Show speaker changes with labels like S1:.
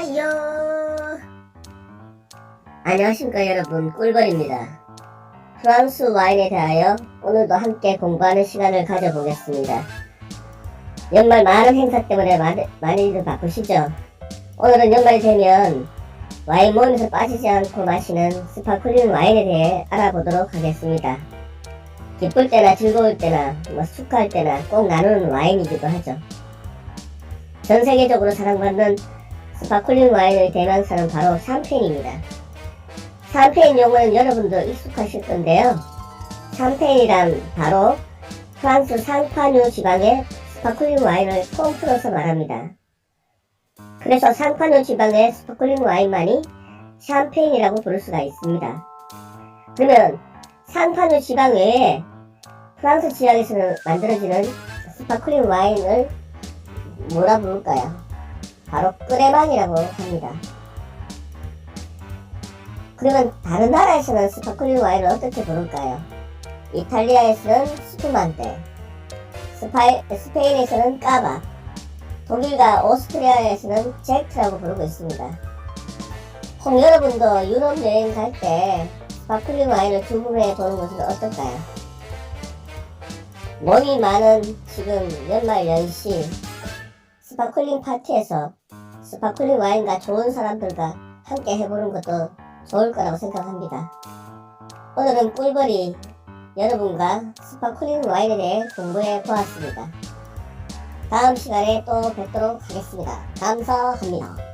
S1: 좋아요. 안녕하십니까 여러분 꿀벌입니다. 프랑스 와인에 대하여 오늘도 함께 공부하는 시간을 가져보겠습니다. 연말 많은 행사 때문에 많이, 많이들 바쁘시죠? 오늘은 연말이 되면 와인 모임에서 빠지지 않고 마시는 스파클링 와인에 대해 알아보도록 하겠습니다. 기쁠 때나 즐거울 때나 뭐 축하할 때나 꼭 나누는 와인이기도 하죠. 전 세계적으로 사랑받는 스파클링 와인의 대명사는 바로 샴페인입니다. 샴페인 용어는 여러분도 익숙하실 건데요. 샴페인이란 바로 프랑스 상파뉴 지방의 스파클링 와인을 통틀어서 말합니다. 그래서 상파뉴 지방의 스파클링 와인만이 샴페인이라고 부를 수가 있습니다. 그러면 상파뉴 지방 외에 프랑스 지역에서는 만들어지는 스파클링 와인을 뭐라 부를까요? 바로 끄레망이라고 합니다. 그러면 다른 나라에서는 스파클링 와인을 어떻게 부를까요? 이탈리아에서는 스푸만테, 스페인에서는 까바, 독일과 오스트리아에서는 젝트라고 부르고 있습니다. 혹 여러분도 유럽 여행 갈 때 스파클링 와인을 주문해 보는 것은 어떨까요? 몸이 많은 지금 연말 연시 스파클링 파티에서 스파클링 와인과 좋은 사람들과 함께 해보는 것도 좋을 거라고 생각합니다. 오늘은 꿀벌이 여러분과 스파클링 와인에 대해 공부해 보았습니다. 다음 시간에 또 뵙도록 하겠습니다. 감사합니다.